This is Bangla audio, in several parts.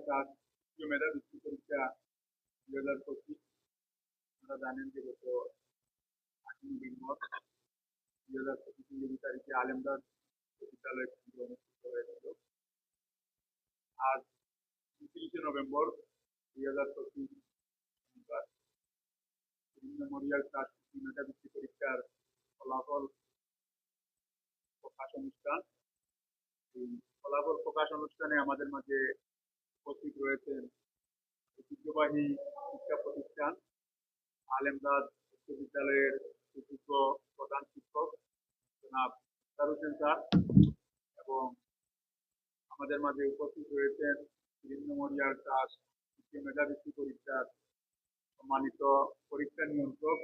ট্রাস্ট তৃতীয় মেধা বৃত্তি পরীক্ষা দুই হাজার জানেন যে তারিখে আলেমদার অনুষ্ঠিত হয়েছিল আজ উনত্রিশে নভেম্বর দুই হাজার পঁচিশ শনিবার মেমোরিয়াল ট্রাস্ট তৃতীয় মেধা বৃত্তি পরীক্ষার ফলাফল প্রকাশ অনুষ্ঠান ফলাফল প্রকাশ অনুষ্ঠানে আমাদের মাঝে উপস্থিত রয়েছেন ঐতিহ্যবাহী শিক্ষা প্রতিষ্ঠান, আলেমদাদ বিশ্ববিদ্যালয়ের সুযোগ্য প্রধান শিক্ষক, জনাব হোসেন স্যার এবং আমাদের মাঝে উপস্থিত রয়েছেন গ্রিন মেমোরিয়াল ট্রাস্ট মেধাবৃত্তি পরীক্ষার সম্মানিত পরীক্ষা নিয়ন্ত্রক,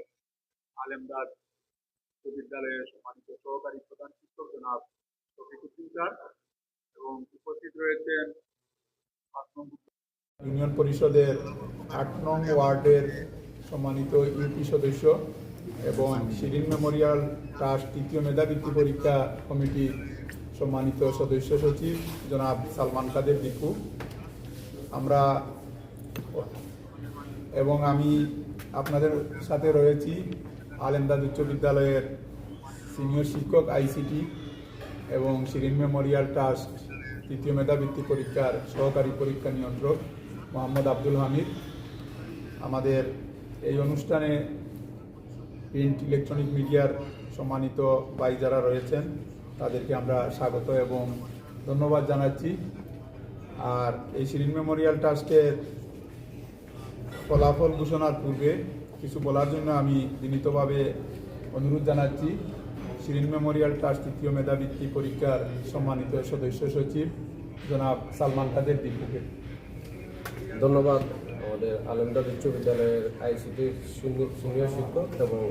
আলেমদাদ বিশ্ববিদ্যালয়ের সম্মানিত সহকারী প্রধান শিক্ষক, জনাব এবং উপস্থিত রয়েছেন ইউনিয়ন পরিষদের আট নং ওয়ার্ডের সম্মানিত ইউপি সদস্য এবং শিরিন মেমোরিয়াল ট্রাস্ট তৃতীয় মেধাবৃত্তি পরীক্ষা কমিটি সম্মানিত সদস্য সচিব জনাব সালমান কাদের দিকু আমরা এবং আমি আপনাদের সাথে রয়েছি আলেমদাদ উচ্চ বিদ্যালয়ের সিনিয়র শিক্ষক আইসিটি এবং শিরিন মেমোরিয়াল ট্রাস্ট তৃতীয় মেধাবৃত্তি পরীক্ষার সহকারী পরীক্ষা নিয়ন্ত্রক মোহাম্মদ আব্দুল হামিদ। আমাদের এই অনুষ্ঠানে প্রিন্ট ইলেকট্রনিক মিডিয়ার সম্মানিত ভাই যারা রয়েছেন, তাদেরকে আমরা স্বাগত এবং ধন্যবাদ জানাচ্ছি। আর এই শিরিন মেমোরিয়াল ট্রাস্টের ফলাফল ঘোষণার পূর্বে কিছু বলার জন্য আমি বিনীতভাবে অনুরোধ জানাচ্ছি। শিরিন মেমোরিয়াল ট্রাস্ট তৃতীয় মেধাবৃত্তি পরীক্ষার সম্মানিত সদস্য সচিব, জনাব সালমান কাদের দীপুকে ধন্যবাদ আমাদের আলমদার উচ্চ বিদ্যালয়ের আইসিটি সিনিয়র শিক্ষক এবং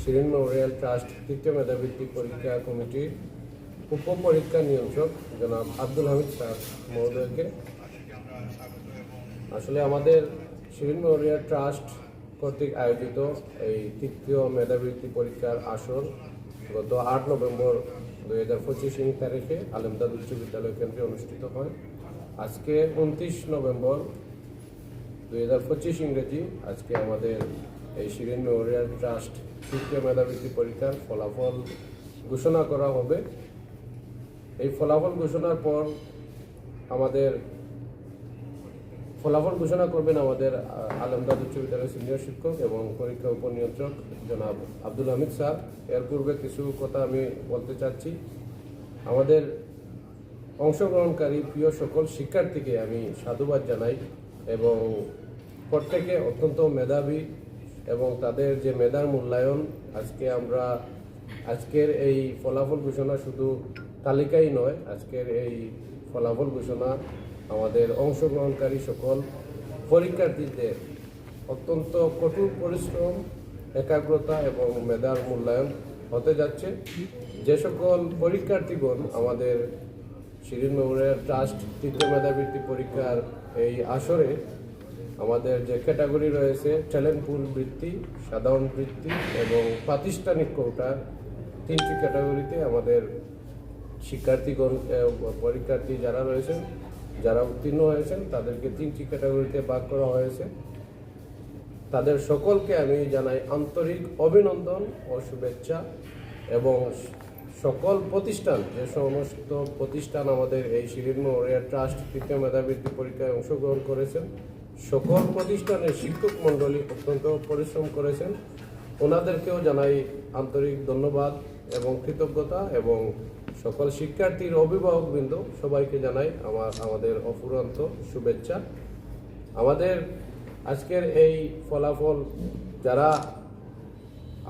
শিরিন মেমোরিয়াল ট্রাস্ট তৃতীয় মেধাবৃত্তি পরীক্ষা কমিটির উপ পরীক্ষা নিয়ন্ত্রক জনাব আব্দুল হামিদ স্যার মহোদয়কে। আসলে আমাদের শিরিন মেমোরিয়াল ট্রাস্ট কর্তৃক আয়োজিত এই তৃতীয় মেধাবৃত্তি পরীক্ষার আসর গত আট নভেম্বর দুই হাজার পঁচিশ ইং তারিখে আলমদাদ উচ্চ বিদ্যালয় কেন্দ্রে অনুষ্ঠিত হয়। আজকে উনত্রিশ নভেম্বর দুই হাজার পঁচিশ ইংরেজি। আজকে আমাদের এই শিরিন মেমোরিয়াল ট্রাস্ট তৃতীয় মেধাবৃত্তি পরীক্ষার ফলাফল ঘোষণা করা হবে। এই ফলাফল ঘোষণার পর আমাদের ফলাফল ঘোষণা করবেন আমাদের আলমদাদ উচ্চ বিদ্যালয়ের সিনিয়র শিক্ষক এবং পরীক্ষা উপনিয়ন্ত্রক জনাব আব্দুল হামিদ স্যার। এর পূর্বে কিছু কথা আমি বলতে চাচ্ছি। আমাদের অংশগ্রহণকারী প্রিয় সকল শিক্ষার্থীকে আমি সাধুবাদ জানাই এবং প্রত্যেকে অত্যন্ত মেধাবী এবং তাদের যে মেধার মূল্যায়ন, আজকে আমরা, আজকের এই ফলাফল ঘোষণা শুধু তালিকাই নয়, আজকের এই ফলাফল ঘোষণা আমাদের অংশগ্রহণকারী সকল পরীক্ষার্থীদের অত্যন্ত কঠোর পরিশ্রম, একাগ্রতা এবং মেধার মূল্যায়ন হতে যাচ্ছে। যে সকল পরীক্ষার্থীগণ আমাদের শিরিন মেমোরিয়াল ট্রাস্ট তৃতীয় মেধাবৃত্তি পরীক্ষার এই আসরে, আমাদের যে ক্যাটাগরি রয়েছে ট্যালেন্ট বৃত্তি, সাধারণ বৃত্তি এবং প্রাতিষ্ঠানিক কোটা, তিনটি ক্যাটাগরিতে আমাদের শিক্ষার্থীগণ পরীক্ষার্থী যারা রয়েছেন যারা উত্তীর্ণ হয়েছেন, তাদেরকে তিনটি ক্যাটাগরিতে ভাগ করা হয়েছে। তাদের সকলকে আমি জানাই আন্তরিক অভিনন্দন ও শুভেচ্ছা এবং সকল প্রতিষ্ঠান, যে সমস্ত প্রতিষ্ঠান আমাদের এই শিরিন মেমোরিয়াল ট্রাস্ট তৃতীয় মেধাবৃত্তি পরীক্ষায় অংশগ্রহণ করেছেন, সকল প্রতিষ্ঠানের শিক্ষক মণ্ডলী অত্যন্ত পরিশ্রম করেছেন। ওনাদেরকেও জানাই আন্তরিক ধন্যবাদ এবং কৃতজ্ঞতা এবং সকল শিক্ষার্থীর অভিভাবকবৃন্দ সবাইকে জানাই আমার, আমাদের অফুরন্ত শুভেচ্ছা। আমাদের আজকের এই ফলাফল যারা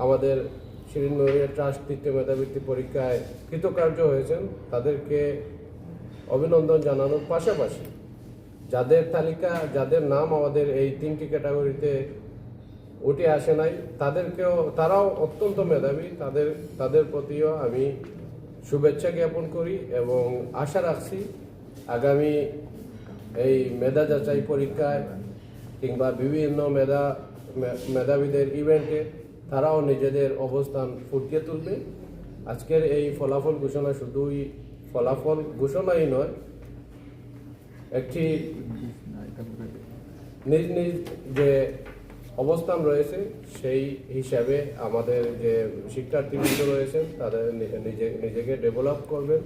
আমাদের শিরিন ট্রাস্ট তৃতীয় মেধাবৃত্তি পরীক্ষায় কৃতকার্য হয়েছেন, তাদেরকে অভিনন্দন জানানোর পাশাপাশি যাদের তালিকা, যাদের নাম আমাদের এই তিনটি ক্যাটাগরিতে উঠে আসে নাই, তাদেরকেও, তারাও অত্যন্ত মেধাবী। তাদের তাদের প্রতিও আমি শুভেচ্ছা জ্ঞাপন করি এবং আশা রাখছি আগামী এই মেধা যাচাই পরীক্ষায় কিংবা বিভিন্ন মেধা মেধাবীদের ইভেন্টে তারাও নিজেদের অবস্থান ফুটিয়ে তুলবে। আজকের এই ফলাফল ঘোষণা শুধুই ফলাফল ঘোষণাই নয়, একটি নিজ নিজ যে অবস্থান রয়েছে, সেই হিসাবে আমাদের যে শিক্ষার্থীবৃন্দ রয়েছেন, তাদের নিজে, নিজেকে ডেভেলপ করবেন।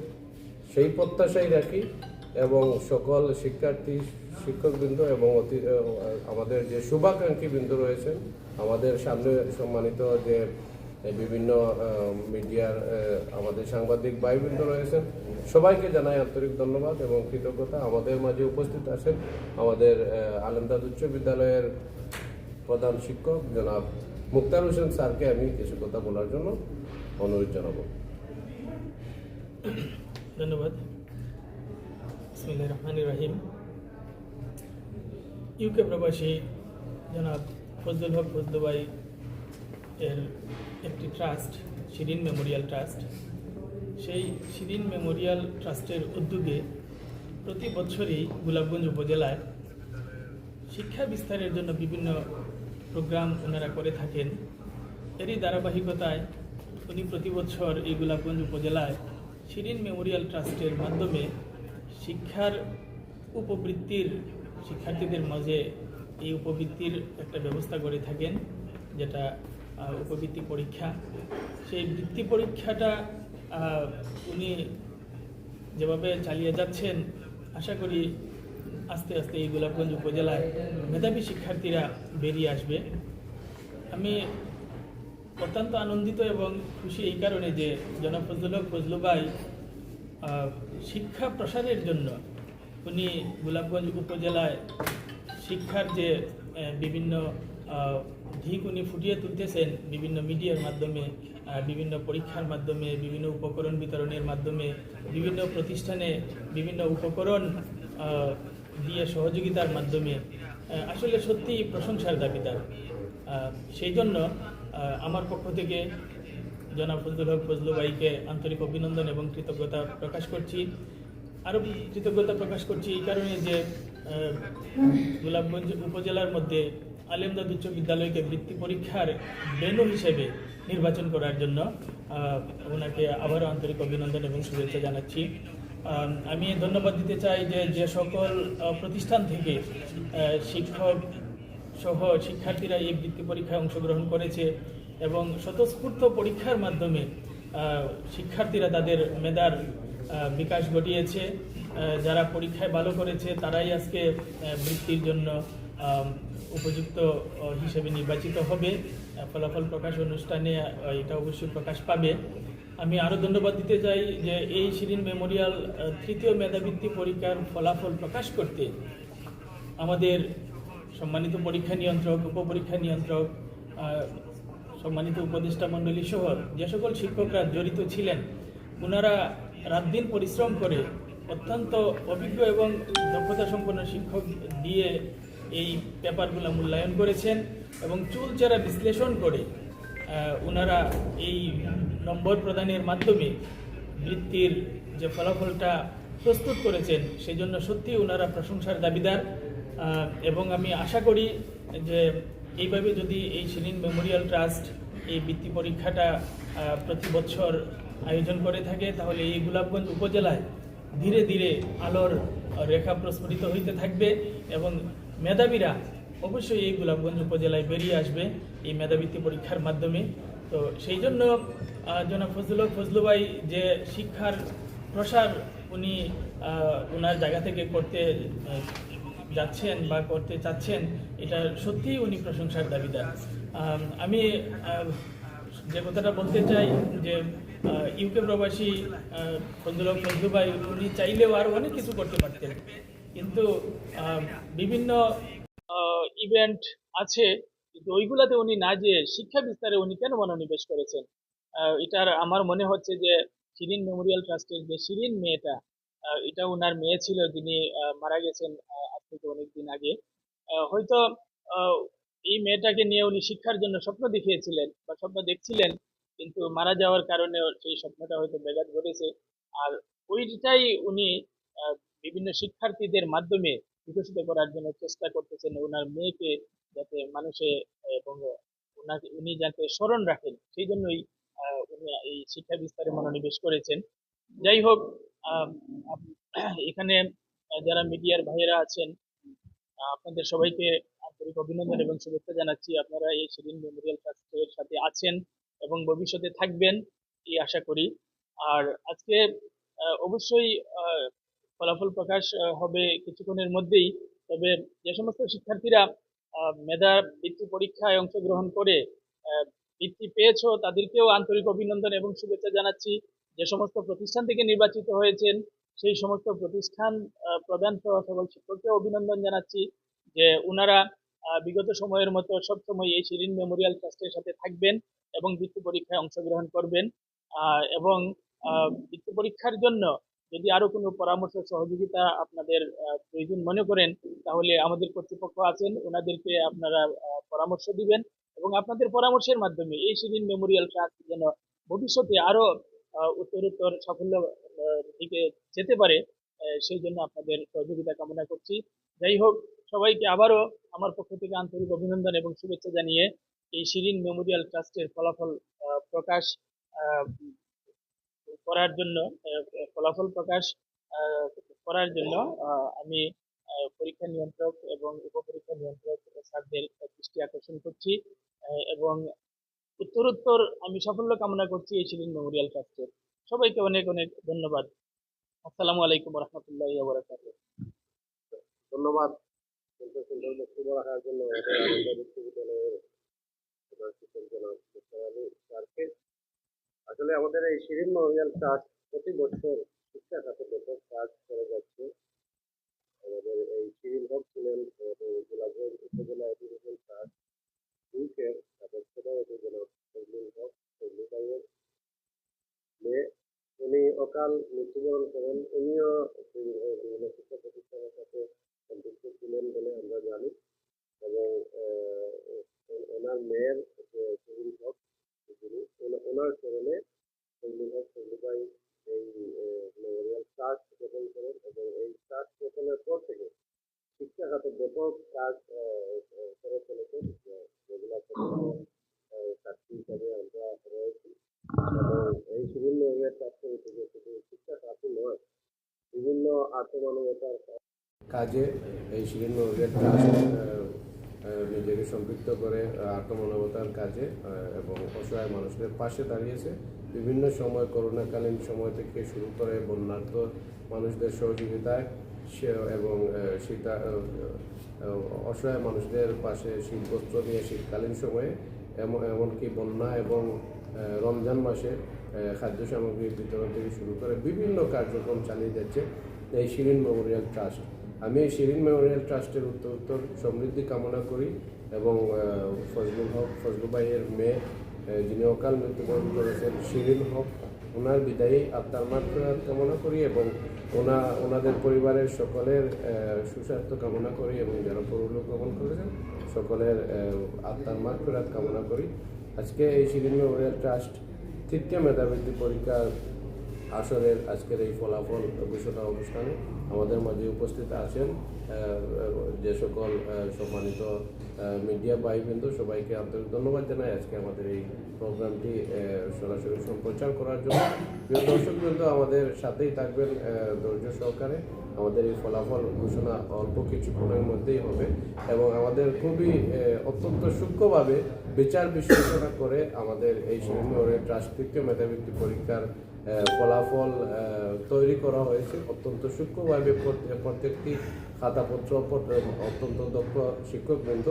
সেই প্রত্যাশাই রাখি এবং সকল শিক্ষার্থী, শিক্ষকবৃন্দ এবং অতি আমাদের যে শুভাকাঙ্ক্ষী বৃন্দ রয়েছেন, আমাদের সামনে সম্মানিত যে বিভিন্ন মিডিয়ার আমাদের সাংবাদিক ভাইবৃন্দ রয়েছেন, সবাইকে জানাই আন্তরিক ধন্যবাদ এবং কৃতজ্ঞতা। আমাদের মাঝে উপস্থিত আছেন আমাদের আলমদাদ উচ্চ বিদ্যালয়ের প্রধান শিক্ষক জনাব মুক্তার হোসেন স্যারকে আমি কিছু কথা বলার জন্য অনুরোধ জানাব। ধন্যবাদ। রহমানির রহিম। ইউকে প্রবাসী জনাব ফজলুল হক ফজলুবাই এর একটি ট্রাস্ট, শিরিন মেমোরিয়াল ট্রাস্ট। সেই শিরিন মেমোরিয়াল ট্রাস্টের উদ্যোগে প্রতি বছরই গোলাপগঞ্জ উপজেলায় শিক্ষা বিস্তারের জন্য বিভিন্ন প্রোগ্রাম ওনারা করে থাকেন। এরই ধারাবাহিকতায় উনি প্রতি বছর এই গোলাপগঞ্জ উপজেলায় শিরিন মেমোরিয়াল ট্রাস্টের মাধ্যমে শিক্ষার উপবৃত্তির শিক্ষার্থীদের মাঝে এই উপবৃত্তির একটা ব্যবস্থা করে থাকেন, যেটা উপবৃত্তি পরীক্ষা। সেই বৃত্তি পরীক্ষাটা উনি যেভাবে চালিয়ে যাচ্ছেন, আশা করি আস্তে আস্তে এই গোলাপগঞ্জ উপজেলায় মেধাবী শিক্ষার্থীরা বেরিয়ে আসবে। আমি অত্যন্ত আনন্দিত এবং খুশি এই কারণে যে জনাব ফজলুল হক ফজলু ভাই আহ, শিক্ষা প্রসারের জন্য উনি গোলাপগঞ্জ উপজেলায় শিক্ষার যে বিভিন্ন দিক উনি ফুটিয়ে তুলতেছেন বিভিন্ন মিডিয়ার মাধ্যমে বিভিন্ন পরীক্ষার মাধ্যমে বিভিন্ন উপকরণ বিতরণের মাধ্যমে বিভিন্ন প্রতিষ্ঠানে বিভিন্ন উপকরণ দিয়ে সহযোগিতার মাধ্যমে আসলে সত্যি প্রশংসার দাবিদার সেই জন্য আমার পক্ষ থেকে জনাব ফজলুল হক ফজলু ভাইকে আন্তরিক অভিনন্দন এবং কৃতজ্ঞতা প্রকাশ করছি। আরও কৃতজ্ঞতা প্রকাশ করছি এই কারণে যে গোলাপগঞ্জ উপজেলার মধ্যে আলেমদাদ উচ্চ বিদ্যালয়কে বৃত্তি পরীক্ষার বেনু হিসেবে নির্বাচন করার জন্য ওনাকে আবারও আন্তরিক অভিনন্দন এবং শুভেচ্ছা জানাচ্ছি। আম, ধন্যবাদ দিতে চাই যে যে সকল প্রতিষ্ঠান থেকে শিক্ষক সহ শিক্ষার্থীরা এই বৃত্তি পরীক্ষায় অংশগ্রহণ করেছে এবং স্বতঃস্ফূর্ত পরীক্ষার মাধ্যমে শিক্ষার্থীরা তাদের মেধার বিকাশ ঘটিয়েছে। যারা পরীক্ষায় ভালো করেছে তারাই আজকে বৃত্তির জন্য উপযুক্ত হিসেবে নির্বাচিত হবে। ফলাফল প্রকাশ অনুষ্ঠানে এটা অবশ্যই প্রকাশ পাবে। আমি আরও ধন্যবাদ দিতে চাই যে এই শিরিন মেমোরিয়াল তৃতীয় মেধাবৃত্তি পরীক্ষার ফলাফল প্রকাশ করতে আমাদের সম্মানিত পরীক্ষা নিয়ন্ত্রক, উপপরীক্ষা নিয়ন্ত্রক সম্মানিত উপদেষ্টা মণ্ডলী সহ যে সকল শিক্ষকরা জড়িত ছিলেন ওনারা রাত দিন পরিশ্রম করে অত্যন্ত অভিজ্ঞ এবং দক্ষতা সম্পন্ন শিক্ষক দিয়ে এই পেপারগুলো মূল্যায়ন করেছেন এবং চুলচেরা বিশ্লেষণ করে ওনারা এই নম্বর প্রদানের মাধ্যমে বৃত্তির যে ফলাফলটা প্রস্তুত করেছেন সেই জন্য সত্যি ওনারা প্রশংসার দাবিদার। এবং আমি আশা করি যে এইভাবে যদি এই শিরিন মেমোরিয়াল ট্রাস্ট এই বৃত্তি পরীক্ষাটা প্রতি বছর আয়োজন করে থাকে, তাহলে এই গোলাপগঞ্জ উপজেলায় ধীরে ধীরে আলোর রেখা প্রস্ফুটিত হইতে থাকবে এবং মেধাবীরা অবশ্যই এই গোলাপগঞ্জ উপজেলায় বেরিয়ে আসবে এই মেধাবৃত্তি পরীক্ষার মাধ্যমে। তো সেই জন্য জনাব ফজলুল হক ফজলু ভাই যে শিক্ষার প্রসার উনি ওনার জায়গা থেকে করতে যাচ্ছেন বা করতে চাচ্ছেন এটা সত্যিই উনি প্রশংসার দাবিদার। আম, যে কথাটা বলতে চাই যে ইউকে প্রবাসী হক ফজলু ভাই উনি চাইলেও আরও অনেক কিছু করতে পারতেন। কিন্তু বিভিন্ন ইভেন্ট আছে কিন্তু ওইগুলাতে উনি না যেয়ে শিক্ষা বিস্তারে উনি কেন মনোনিবেশ করেছেন? এটার আমার মনে হচ্ছে যে শিরিন মেমোরিয়াল ট্রাস্টের যে শিরিন মেয়েটা এটা ওনার মেয়ে ছিল যিনি মারা গেছেন আজ থেকে অনেকদিন আগে। হয়তো এই মেয়েটাকে নিয়ে উনি শিক্ষার জন্য স্বপ্ন দেখিয়েছিলেন বা স্বপ্ন দেখছিলেন, কিন্তু মারা যাওয়ার কারণে সেই স্বপ্নটা হয়তো ব্যাঘাত ঘটেছে। আর ওইটাই উনি বিভিন্ন শিক্ষার্থীদের মাধ্যমে বিকশিত করার জন্য চেষ্টা করতেছেন। ওনার মেয়েকে যাতে মানুষে, এবং ওনাকে, উনি যাতে স্মরণ রাখেন সেই জন্যই উনি এই শিক্ষা বিস্তারে মনোনিবেশ করেছেন। যাই হোক এখানে যারা মিডিয়ার ভাইয়েরা আছেন, আপনাদের সবাইকে আন্তরিক অভিনন্দন এবং শুভেচ্ছা জানাচ্ছি। আপনারা এই সেদিন মেমোরিয়াল ট্রাস্টের সাথে আছেন এবং ভবিষ্যতে থাকবেন, এই আশা করি। আর আজকে অবশ্যই ফলাফল প্রকাশ হবে কিছুক্ষণের মধ্যেই। তবে যে সমস্ত শিক্ষার্থীরা মেধা বৃত্তি পরীক্ষায় অংশগ্রহণ করে বৃত্তি পেয়েছ, তাদেরকেও আন্তরিক অভিনন্দন এবং শুভেচ্ছা জানাচ্ছি। যে সমস্ত প্রতিষ্ঠান থেকে নির্বাচিত হয়েছেন, সেই সমস্ত প্রতিষ্ঠান প্রধান সহ সকল অভিনন্দন জানাচ্ছি যে ওনারা বিগত সময়ের মতো সবসময় এই শিরিন মেমোরিয়াল ট্রাস্টের সাথে থাকবেন এবং বৃত্তি পরীক্ষায় অংশগ্রহণ করবেন। এবং বৃত্তি পরীক্ষার জন্য যদি আরও কোনো পরামর্শ, সহযোগিতা আপনাদের প্রয়োজন মনে করেন, তাহলে আমাদের কর্তৃপক্ষ আছেন, ওনাদেরকে আপনারা পরামর্শ দিবেন এবং আপনাদের পরামর্শের মাধ্যমে এই শিরিন মেমোরিয়াল ট্রাস্ট যেন ভবিষ্যতে আরও উত্তরোত্তর সাফল্য দিকে যেতে পারে সেই জন্য আপনাদের সহযোগিতা কামনা করছি। যাই হোক, সবাইকে আবারও আমার পক্ষ থেকে আন্তরিক অভিনন্দন এবং শুভেচ্ছা জানিয়ে এই শিরিন মেমোরিয়াল ট্রাস্টের ফলাফল প্রকাশ করার জন্য ফলাফল প্রকাশ করার জন্য আমি পরীক্ষা নিয়ন্ত্রক এবং উপপরীক্ষা নিয়ন্ত্রক স্যারদের দৃষ্টি আকর্ষণ করছি এবং উত্তরোত্তর আমি সাফল্য কামনা করছি এই শিরিন মেমোরিয়াল ট্রাস্টের সবাইকে অনেক অনেক ধন্যবাদ আসসালামু আলাইকুম রহমতুল্লাহ ধন্যবাদ বিশ্ববিদ্যালয়ের। আসলে আমাদের এই শিরিন মেমোরিয়াল ট্রাস্ট প্রতি বছর শিক্ষা খাতে ব্যাপক কাজ করে যাচ্ছে। আমাদের এই শিরিন হক ছিলেন গোলাপগঞ্জ উপজেলা এডুকেশন সদস্যরা উপজেলা উনি অকাল মৃত্যুবরণ করেন। উনিও শিক্ষা প্রতিষ্ঠানের সাথে সম্পৃক্ত ছিলেন বলে আমরা জানি এবং আহ, ও- ওনার মেয়ের যে শহীদ হক যিনি ওনা- ওনার স্মরণে শহীদ হক শহীদ ভাই এই মেমোরিয়াল ট্রাস্ট গঠন করেন এবং এই ট্রাস্ট গঠনের পর থেকে শিক্ষা খাতে ব্যাপক কাজ আহ, আহ, করে চলেছেন যে- যেগুলা চাকরি হিসাবে আমরা রয়েছি এবং এই বিভিন্ন মেমোরিয়াল ট্রাস্টের উদ্যোগে শুধু শিক্ষা খাতই নয় বিভিন্ন আত্মমানবতার কাজে এই শিরিন মেমোরিয়াল ট্রাস্ট নিজেকে সম্পৃক্ত করে আত্মমানবতার কাজে এবং অসহায় মানুষদের পাশে দাঁড়িয়েছে। বিভিন্ন সময়, করোনাকালীন সময় থেকে শুরু করে বন্যার্থ মানুষদের সহযোগিতায় এবং শীতা অসহায় মানুষদের পাশে শীতবস্ত্র নিয়ে শীতকালীন সময়ে, এমন, এমনকি বন্যা এবং রমজান মাসে খাদ্য সামগ্রী বিতরণ থেকে শুরু করে বিভিন্ন কার্যক্রম চালিয়ে যাচ্ছে এই শিরিন মেমোরিয়াল ট্রাস্ট। আমি শিরিন মেমোরিয়াল ট্রাস্টের উত্তর উত্তর সমৃদ্ধি কামনা করি এবং ফজলুল হক, ফজলু ভাইয়ের মেয়ে যিনি অকাল মৃত্যুবরণ করেছেন, শিরিন হক, ওনার বিদায়ী আত্মার মাত্রাত কামনা করি এবং ওনা, ওনাদের পরিবারের সকলের সুস্বাস্থ্য কামনা করি এবং যারা পরলোক গমন করেছেন, সকলের আত্মার মাত্রাত কামনা করি। আজকে এই শিরিন মেমোরিয়াল ট্রাস্ট তৃতীয় মেধাবৃত্তি পরীক্ষার আসরের আজকের এই ফলাফল ঘোষণা অনুষ্ঠানে আমাদের মাঝে উপস্থিত আছেন যে সকল সম্মানিত মিডিয়া ভাইবৃন্দ, সবাইকে আন্তরিক ধন্যবাদ জানাই আজকে আমাদের এই প্রোগ্রামটি সরাসরি সম্প্রচার করার জন্য। প্রিয় দর্শকবৃন্দ আমাদের সাথেই থাকবেন ধৈর্য সহকারে। আমাদের এই ফলাফল ঘোষণা অল্প কিছুক্ষণের মধ্যেই হবে এবং আমাদের খুবই অত্যন্ত সূক্ষ্মভাবে বিচার বিশ্লেষণা করে আমাদের এই শিরোমণি ট্রাস্ট মেধাবৃত্তি পরীক্ষার ফলাফল তৈরি করা হয়েছে অত্যন্ত সূক্ষ্মভাবে। প্রত্যেকটি খাতাপত্র পত্র- অত্যন্ত দক্ষ শিক্ষকবৃন্দ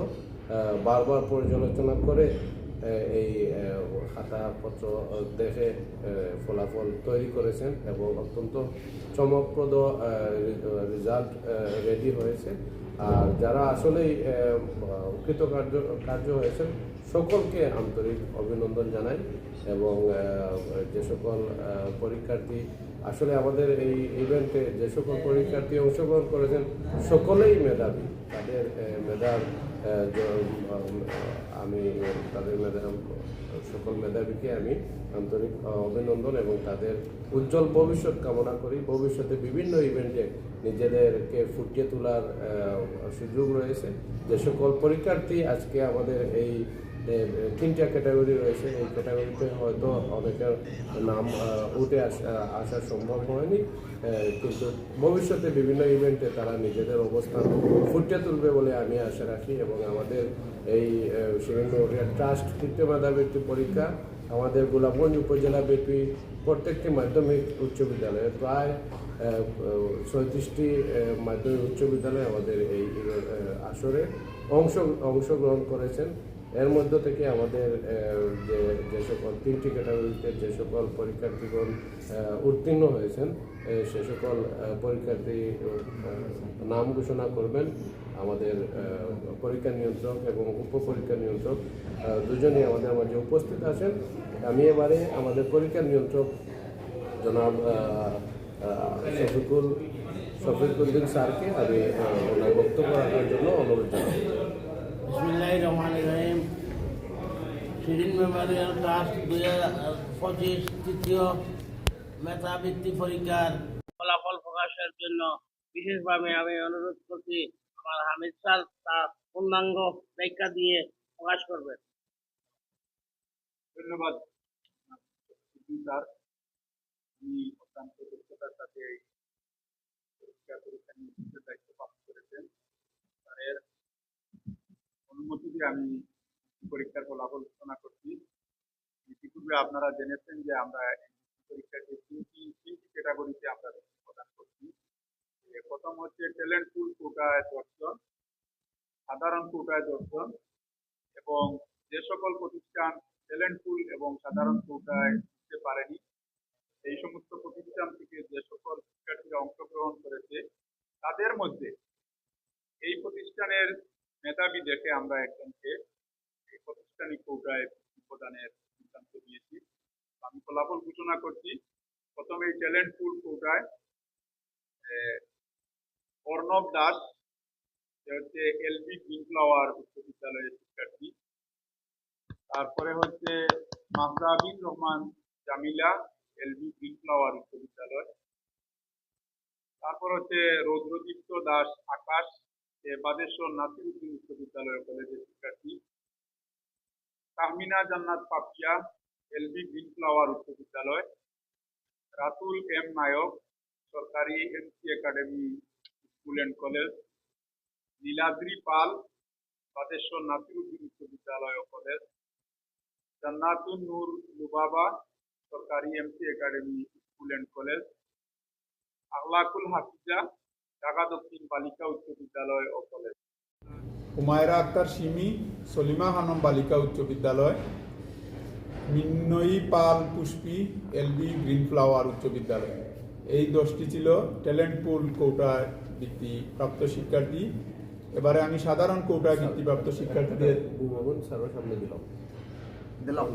বারবার পর্যালোচনা করে এই খাতাপত্র দেখে ফলাফল তৈরি করেছেন এবং অত্যন্ত চমকপ্রদ রেজাল্ট রেডি হয়েছে। আর যারা আসলেই কৃতকার্য, কার্য হয়েছেন সকলকে আন্তরিক অভিনন্দন জানাই এবং যে সকল পরীক্ষার্থী, আসলে আমাদের এই ইভেন্টে যে সকল পরীক্ষার্থী অংশগ্রহণ করেছেন, সকলেই মেধাবী। তাদের মেধার আমি, তাদের মেধা, সকল মেধাবীকে আমি আন্তরিক অভিনন্দন এবং তাদের উজ্জ্বল ভবিষ্যৎ কামনা করি। ভবিষ্যতে বিভিন্ন ইভেন্টে নিজেদেরকে ফুটিয়ে তোলার সুযোগ রয়েছে। যে সকল পরীক্ষার্থী আজকে আমাদের এই তিনটা ক্যাটাগরি রয়েছে। এই ক্যাটাগরিতে হয়তো অনেকের নাম উঠে আসা সম্ভব হয়নি। কিন্তু ভবিষ্যতে বিভিন্ন ইভেন্টে তারা নিজেদের অবস্থান ফুটিয়ে তুলবে বলে আমি আশা রাখি এবং আমাদের এই মেমোরিয়াল ট্রাস্ট তৃতীয় মেধাবৃত্তি পরীক্ষা আমাদের গোলাপগঞ্জ উপজেলা ব্যাপী প্রত্যেকটি মাধ্যমিক উচ্চ বিদ্যালয়ে প্রায় ছয়ত্রিশটি মাধ্যমিক উচ্চ বিদ্যালয় আমাদের এই আসরে অংশ, অংশগ্রহণ করেছেন। এর মধ্য থেকে আমাদের যে যে সকল তিনটি ক্যাটাগরিতে যে সকল পরীক্ষার্থীগণ উত্তীর্ণ হয়েছেন সে সকল পরীক্ষার্থী নাম ঘোষণা করবেন। আমাদের পরীক্ষা নিয়ন্ত্রক এবং উপপরীক্ষা নিয়ন্ত্রক আহ, দুজনেই আমাদের মাঝে উপস্থিত আছেন। আমি এবারে আমাদের পরীক্ষা নিয়ন্ত্রক জনাব শফিকুল শফিকুদ্দিন স্যারকে আমি ওনার বক্তব্য রাখার জন্য অনুরোধ জানাব। রহিম। শিরিন মেমোরিয়াল ট্রাস্ট দুই পঁচিশ তৃতীয় মেধাবৃত্তি পরীক্ষার ফলাফল প্রকাশের জন্য বিশেষভাবে আমি অনুরোধ করছি, আমার হামিদ স্যার তার পূর্ণাঙ্গ ব্যাখ্যা দিয়ে প্রকাশ করবেন। ধন্যবাদ স্যার। তিনি অত্যন্ত দক্ষতার সাথে এই পরীক্ষা পরীক্ষা নিয়োগের দায়িত্ব পালন করেছেন। স্যারের অনুমতি দিয়ে আমি পরীক্ষার ফলাফল ঘোষণা করছি। ইতিপূর্বে আপনারা জেনেছেন যে আমরা এই পরীক্ষাকে তিনটি তিনটি ক্যাটাগরিতে আমরা প্রদান করছি। প্রথম হচ্ছে ট্যালেন্ট পুল কোটায় দর্শন সাধারণ কোটায় দর্শন এবং যে সকল প্রতিষ্ঠান ট্যালেন্ট পুল এবং সাধারণ কোটায় উঠতে পারেনি এই সমস্ত প্রতিষ্ঠান থেকে যে সকল শিক্ষার্থীরা অংশগ্রহণ করেছে, তাদের মধ্যে এই প্রতিষ্ঠানের মেধাবী দেখে আমরা একজনকে প্রতিষ্ঠানিক কোটায় প্রদানের সিদ্ধান্ত নিয়েছি। আমি ফলাফল ঘোষণা করছি। প্রথমে এই ট্যালেন্ট পুল কোটায় অর্ণব দাস, সে হচ্ছে এলবি গ্রিন ফ্লাওয়ার উচ্চ শিক্ষার্থী। তারপরে হচ্ছে Mahjabin Rahman Jamila LB green flower উচ্চ বিদ্যালয় তারপর হচ্ছে রৌদ্রদীপ্ত দাস আকাশ বাদেশ্বর নাসিরুদ্দিন উচ্চ বিদ্যালয় কলেজের শিক্ষার্থী। তাহমিনা জান্নাত পাপিয়া এলবি গ্রিন ফ্লাওয়ার উচ্চ বিদ্যালয় রাতুল এম নায়ক, সরকারি MC academy school and college, Niladri Pal, Badeshwar Nasiruddin উচ্চ বিদ্যালয় ও কলেজ, জান্নাতুন নূর লুবাবা সরকারি MC academy school and college, Akhlakul Hafiza, Dhaka দক্ষিণ বালিকা উচ্চ বিদ্যালয় ও কলেজ। হুমায়রা আক্তার সিমি সলিমা হানম বালিকা উচ্চ বিদ্যালয় Minnoyi Pal Pushpi LB green flower উচ্চ বিদ্যালয়। এই দশটি ছিল ট্যালেন্ট পুল কোটায় বৃত্তি প্রাপ্ত শিক্ষার্থী। এবারে আমি সাধারণ কোটায় বৃত্তিপ্রাপ্ত শিক্ষার্থীদের ভুবন স্যারের সামনে দিলাম। দিলাম।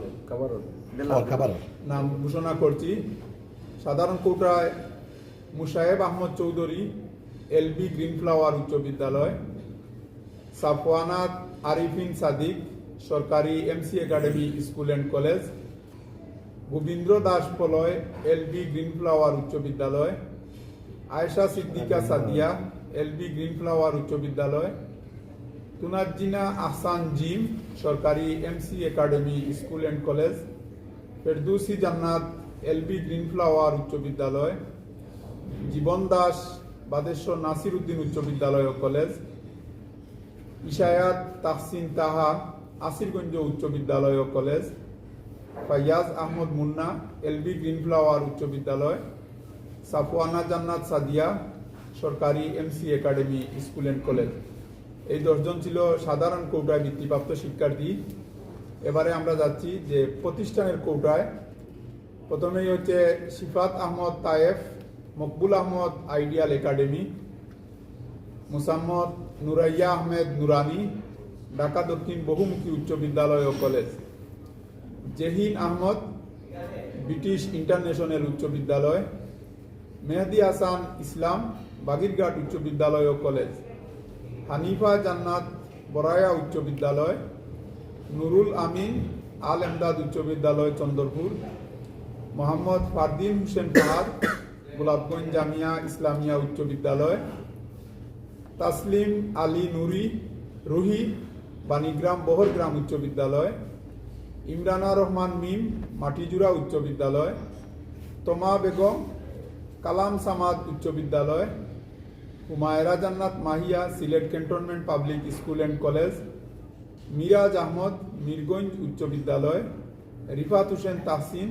কাবার নাম ঘোষণা করছি। সাধারণ কোটায় Musaheb Ahmad Chowdhury LB green flower উচ্চ বিদ্যালয়। সাফওয়ানাত আরিফিন সাদিক, সরকারি MC academy school and college Gobindra Das Poloy LB green flower উচ্চ বিদ্যালয়, Ayesha Siddika Sadia LB green flower উচ্চ বিদ্যালয়, তুনাজ্জিনা আহসান জিম, সরকারি MC academy school and college Ferdousi Jannat LB green flower উচ্চ বিদ্যালয়, জীবন দাস বাদেশ্বর নাসির উদ্দিন উচ্চ বিদ্যালয় ও কলেজ ইশায়াত তাহসিন তাহা আসিরগঞ্জ উচ্চ বিদ্যালয় ও college, Faiyaz Ahmad Munna, LB green flower উচ্চ বিদ্যালয়, সাফওয়ানা জান্নাত সাদিয়া সরকারি MC academy school and college. এই দশজন ছিল সাধারণ কৌটায় বৃত্তিপ্রাপ্ত শিক্ষার্থী। এবারে আমরা যাচ্ছি যে প্রতিষ্ঠানের কৌটায়। প্রথমেই হচ্ছে সিফাত আহমদ তায়েফ, মকবুল আহমদ আইডিয়াল একাডেমি। মুসাম্মদ নুরাইয়া আহমেদ নুরানি, ঢাকা দক্ষিণ বহুমুখী উচ্চ বিদ্যালয় ও college. Zehin Ahmad, British international উচ্চ বিদ্যালয়। মেহেদি হাসান ইসলাম, বাগিরঘাট উচ্চ বিদ্যালয় ও কলেজ। হানিফা জান্নাত বরায়া উচ্চ বিদ্যালয়। নুরুল আমিন আল এমদাদ উচ্চ বিদ্যালয়, চন্দ্রপুর। মোহাম্মদ ফারদিন হোসেন পাহাড়, গোলাপগঞ্জ জামিয়া ইসলামিয়া উচ্চ বিদ্যালয়। তাসলিম আলী নুরি, রুহি, বাণীগ্রাম বহরগ্রাম উচ্চ বিদ্যালয়, ইমরানা রহমান মিম, মাটিজুরা উচ্চ বিদ্যালয়, তোমা বেগম, কালাম সামাদ উচ্চ বিদ্যালয়, Humaira Jannat Mahiya Sylhet cantonment public school and college, Miraj Ahmad Mirganj উচ্চ বিদ্যালয়, রিফাত হোসেন তাহসিন,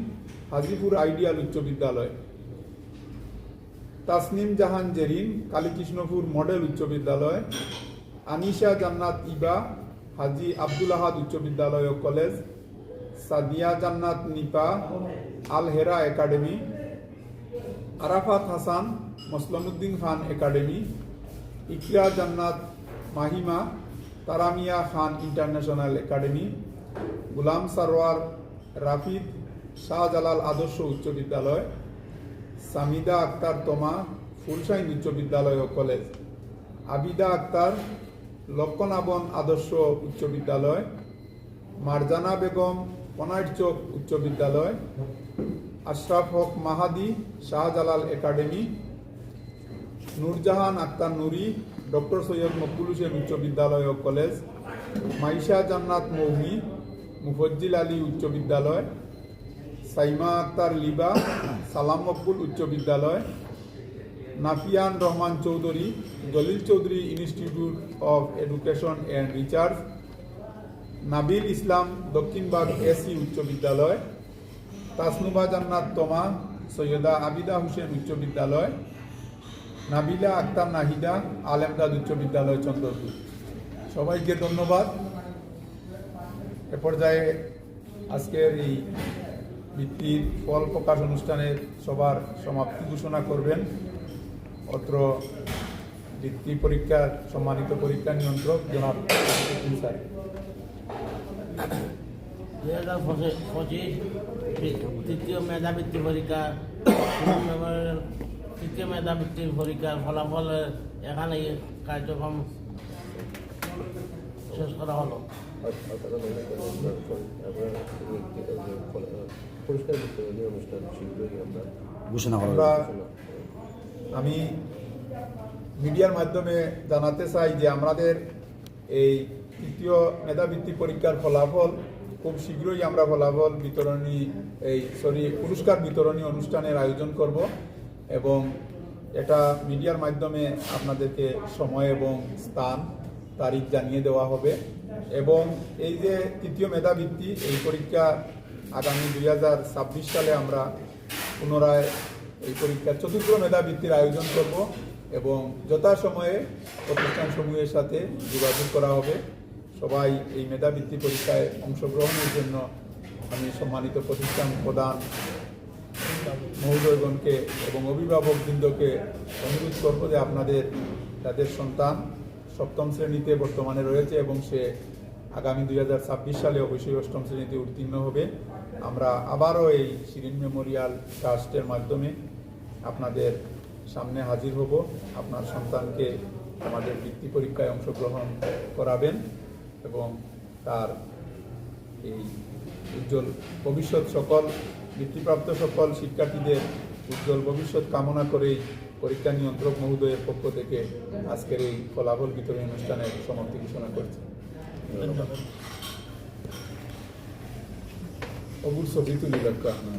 হাজিপুর আইডিয়াল উচ্চ বিদ্যালয়। তাসনিম জাহান জেরিন, কালীকৃষ্ণপুর মডেল উচ্চ বিদ্যালয়, আনিশা জান্নাত ইবা, হাজি আব্দুল আহাদ উচ্চ বিদ্যালয় ও college, Sadia Jannat Nipa Al Hera academy, Arafat Hasan, Moslamuddin Khan academy, Iqra Jannat Mahima, Taramiya Khan international academy, Gulam Sarowar Rafid Shahjalal আদর্শ উচ্চ বিদ্যালয় সামিদা আক্তার তোমা, ফুলশাইন উচ্চ বিদ্যালয় ও কলেজ। আবিদা আক্তার লক্ষণাবন আদর্শ উচ্চ বিদ্যালয়। মারজানা বেগম পনাইট চোক উচ্চ বিদ্যালয়। আশরাফ হক মাহাদি, শাহজালাল একাডেমি। নূরজাহান আক্তার নুরি, ডক্টর সৈয়দ মকবুল হোসেন উচ্চ বিদ্যালয় ও কলেজ। মাইশা জান্নাত মৌমি, মুফজ্জিল আলী উচ্চ বিদ্যালয়। সাইমা আক্তার লিবা, সালাম মকবুল উচ্চ বিদ্যালয়, Nafiyan Rahman Chowdhury, Jalil Chowdhury institute of education and research, Nabil Islam Dakshinbagh AC উচ্চ বিদ্যালয়, তাসনুবা জান্নাত তোমা, সৈয়দা আবিদা হোসেন উচ্চ বিদ্যালয়, নাবিলা আক্তার নাহিদা, আলেমদাদ উচ্চ বিদ্যালয়, চন্দ্রপুর। সবাইকে ধন্যবাদ। এ পর্যায়ে আজকের এই বৃত্তির ফল প্রকাশ অনুষ্ঠানের সবার সমাপ্তি ঘোষণা করবেন অত্র বৃত্তি পরীক্ষার সম্মানিত পরীক্ষা নিয়ন্ত্রক জনাব স্যার দুই হাজার পঁচিশ তৃতীয় মেধাবৃত্তি পরীক্ষা তৃতীয় মেধাবৃত্তি পরীক্ষার ফলাফল এখানে কার্যক্রম শেষ করা হলো পুরস্কার বিতরণী অনুষ্ঠান শীঘ্রই আমরা ঘোষণা আমরা আমি মিডিয়ার মাধ্যমে জানাতে চাই যে আমাদের এই তৃতীয় মেধাবৃত্তি পরীক্ষার ফলাফল খুব শীঘ্রই আমরা ফলাফল বিতরণী এই সরি পুরস্কার বিতরণী অনুষ্ঠানের আয়োজন করব এবং এটা মিডিয়ার মাধ্যমে আপনাদেরকে সময় এবং স্থান তারিখ জানিয়ে দেওয়া হবে এবং এই যে তৃতীয় মেধাবৃত্তি এই পরীক্ষা আগামী দুই হাজার ছাব্বিশ সালে আমরা পুনরায় এই পরীক্ষার চতুর্থ মেধাবৃত্তির আয়োজন করব এবং যথাসময়ে প্রতিষ্ঠানসমূহের সাথে যোগাযোগ করা হবে। সবাই এই মেধাবৃত্তি পরীক্ষায় অংশগ্রহণের জন্য আমি সম্মানিত প্রতিষ্ঠান প্রদান মহোদয়গণকে এবং অভিভাবকবৃন্দকে অনুরোধ করব যে আপনাদের, তাদের সন্তান সপ্তম শ্রেণীতে বর্তমানে রয়েছে এবং সে আগামী দুই হাজার ছাব্বিশ সালে অবশ্যই অষ্টম শ্রেণীতে উত্তীর্ণ হবে। আমরা আবারও এই শিরিন মেমোরিয়াল ট্রাস্টের মাধ্যমে আপনাদের সামনে হাজির হব। আপনার সন্তানকে আমাদের বৃত্তি পরীক্ষায় অংশগ্রহণ করাবেন এবং তার এই উজ্জ্বল ভবিষ্যৎ সকল, বৃত্তিপ্রাপ্ত সকল শিক্ষার্থীদের উজ্জ্বল ভবিষ্যৎ কামনা করেই পরীক্ষা নিয়ন্ত্রক মহোদয়ের পক্ষ থেকে আজকের এই ফলাফল বিতরণ অনুষ্ঠানের সমাপ্তি ঘোষণা করছি। ধন্যবাদ। Omur Sovitu Lidak Karna.